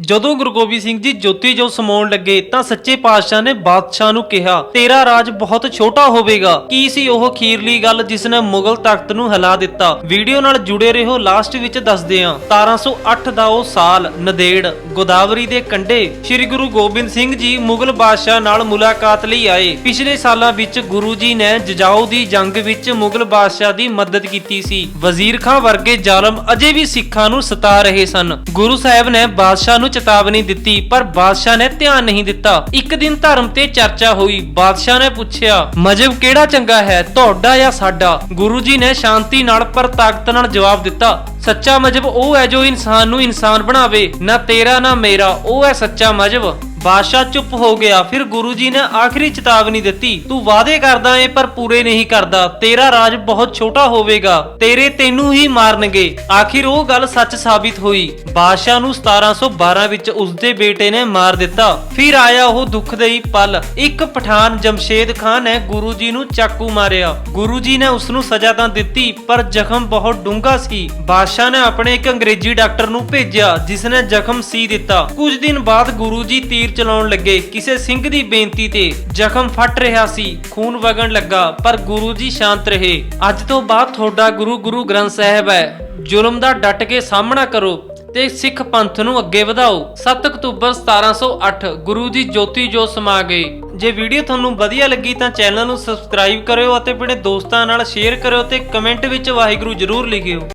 ਜਦੋਂ ਗੁਰੂ ਗੋਬਿੰਦ ਸਿੰਘ ਜੀ ਜੋਤੀ ਜੋ ਸਮਾਉਣ ਲੱਗੇ, ਤਾਂ ਸੱਚੇ ਪਾਤਸ਼ਾਹ ਨੇ ਬਾਦਸ਼ਾਹ ਨੂੰ ਕਿਹਾ, ਤੇਰਾ ਰਾਜ ਬਹੁਤ ਛੋਟਾ ਹੋਵੇਗਾ। ਕੀ ਸੀ ਉਹ ਖੀਰਲੀ ਗੱਲ ਜਿਸ ਨੇ ਮੁਗਲ ਤਖਤ ਨੂੰ ਹਿਲਾ ਦਿੱਤਾ? ਵੀਡੀਓ ਨਾਲ ਜੁੜੇ ਰਹੋ, ਲਾਸਟ ਵਿੱਚ ਦੱਸਦੇ ਹਾਂ। 1708 ਦਾ ਉਹ ਸਾਲ, ਨਦੇੜ, ਗੋਦਾਵਰੀ ਦੇ ਕੰਢੇ, ਸ੍ਰੀ ਗੁਰੂ ਗੋਬਿੰਦ ਸਿੰਘ ਜੀ ਮੁਗਲ ਬਾਦਸ਼ਾਹ ਨਾਲ ਮੁਲਾਕਾਤ ਲਈ ਆਏ। ਪਿਛਲੇ ਸਾਲਾਂ ਵਿੱਚ ਗੁਰੂ ਜੀ ਨੇ ਜਜਾਓ ਦੀ ਜੰਗ ਵਿੱਚ ਮੁਗਲ ਬਾਦਸ਼ਾਹ ਦੀ ਮਦਦ ਕੀਤੀ ਸੀ। ਵਜ਼ੀਰ ਖਾਂ ਵਰਗੇ ਜ਼ਾਲਮ ਅਜੇ ਵੀ ਸਿੱਖਾਂ ਨੂੰ ਸਤਾ ਰਹੇ ਸਨ। ਗੁਰੂ ਸਾਹਿਬ ਨੇ ਬਾਦਸ਼ਾਹ ਨੂੰ ਚੇਤਾਵਨੀ ਦਿੱਤੀ, ਪਰ ਬਾਦਸ਼ਾਹ ਨੇ ਧਿਆਨ ਨਹੀਂ ਦਿੱਤਾ। ਇੱਕ ਦਿਨ ਧਰਮ ਤੇ ਚਰਚਾ ਹੋਈ। ਬਾਦਸ਼ਾਹ ਨੇ ਪੁੱਛਿਆ, ਮਜਬ ਕਿਹੜਾ ਚੰਗਾ ਹੈ, ਤੁਹਾਡਾ ਜਾਂ ਸਾਡਾ? ਗੁਰੂ ਜੀ ਨੇ ਸ਼ਾਂਤੀ ਨਾਲ ਪਰ ਤਾਕਤ ਨਾਲ ਜਵਾਬ ਦਿੱਤਾ, ਸੱਚਾ ਮਜਬ ਉਹ ਹੈ ਜੋ ਇਨਸਾਨ ਨੂੰ ਇਨਸਾਨ ਬਣਾਵੇ। ਨਾ ਤੇਰਾ, ਨਾ ਮੇਰਾ। ਉਹ ਹੈ ਸੱਚਾ ਮਜਬ। ਬਾਦਸ਼ਾਹ ਚੁੱਪ ਹੋ ਗਿਆ। ਫਿਰ ਗੁਰੂ ਜੀ ਨੇ ਆਖਰੀ ਚੇਤਾਵਨੀ ਦਿੱਤੀ, ਤੂੰ ਵਾਅਦੇ ਕਰਦਾ ਏ, ਪਰ ਪੂਰੇ ਨਹੀਂ ਕਰਦਾ। ਤੇਰਾ ਰਾਜ ਬਹੁਤ ਛੋਟਾ ਹੋਵੇਗਾ। ਤੇਰੇ ਤੈਨੂੰ ਹੀ ਮਾਰਨਗੇ। ਆਖਿਰ ਉਹ ਗੱਲ ਸੱਚ ਸਾਬਿਤ ਹੋਈ। ਬਾਦਸ਼ਾਹ ਨੂੰ 1712 ਵਿੱਚ ਉਸਦੇ ਬੇਟੇ ਨੇ ਮਾਰ ਦਿੱਤਾ। ਫਿਰ ਆਇਆ ਉਹ ਦੁਖਦਾਈ ਪਲ। ਇੱਕ ਪਠਾਨ ਜਮਸ਼ੇਦ ਖਾਨ ਨੇ ਗੁਰੂ ਜੀ ਨੂੰ ਚਾਕੂ ਮਾਰਿਆ। ਗੁਰੂ ਜੀ ਨੇ ਉਸ ਨੂੰ ਸਜ਼ਾ ਤਾਂ ਦਿੱਤੀ, ਪਰ ਜ਼ਖਮ ਬਹੁਤ ਡੂੰਘਾ ਸੀ। ਬਾਦਸ਼ਾਹ ਨੇ ਆਪਣੇ ਇੱਕ ਅੰਗਰੇਜ਼ੀ ਡਾਕਟਰ ਨੂੰ ਭੇਜਿਆ, ਜਿਸ ਨੇ ਜ਼ਖਮ ਸੀ ਦਿੱਤਾ। ਕੁਝ ਦਿਨ ਬਾਅਦ ਗੁਰੂ ਜੀ ਤੀਰ ਚਲਾਉਣ ਲੱਗੇ। ਕਿਸੇ ਸਿੰਘ ਦੀ ਬੇਨਤੀ ਤੇ ਜ਼ਖਮ ਫਟ ਰਿਹਾ ਸੀ। ਖੂਨ ਵਗਣ ਲੱਗਾ, ਪਰ ਗੁਰੂ ਜੀ ਸ਼ਾਂਤ ਰਹੇ। ਅੱਜ ਤੋਂ ਬਾਅਦ ਤੁਹਾਡਾ ਗੁਰੂ ਗੁਰੂ ਗ੍ਰੰਥ ਸਾਹਿਬ ਹੈ। ਜ਼ੁਲਮ ਦਾ ਡਟ ਕੇ ਸਾਹਮਣਾ ਕਰੋ ਤੇ ਸਿੱਖ ਪੰਥ ਨੂੰ ਅੱਗੇ ਵਧਾਓ। 7 ਅਕਤੂਬਰ 1708 ਗੁਰੂ ਜੀ ਜੋਤੀ ਜੋ ਸਮਾ ਗਏ। ਜੇ ਵੀਡੀਓ ਤੁਹਾਨੂੰ ਵਧੀਆ ਲੱਗੀ ਤਾਂ ਚੈਨਲ ਨੂੰ ਸਬਸਕ੍ਰਾਈਬ ਕਰਿਓ ਅਤੇ ਆਪਣੇ ਦੋਸਤਾਂ ਨਾਲ ਸ਼ੇਅਰ ਕਰਿਓ ਤੇ ਕਮੈਂਟ ਵਿੱਚ ਵਾਹਿਗੁਰੂ ਜ਼ਰੂਰ ਲਿਖਿਓ।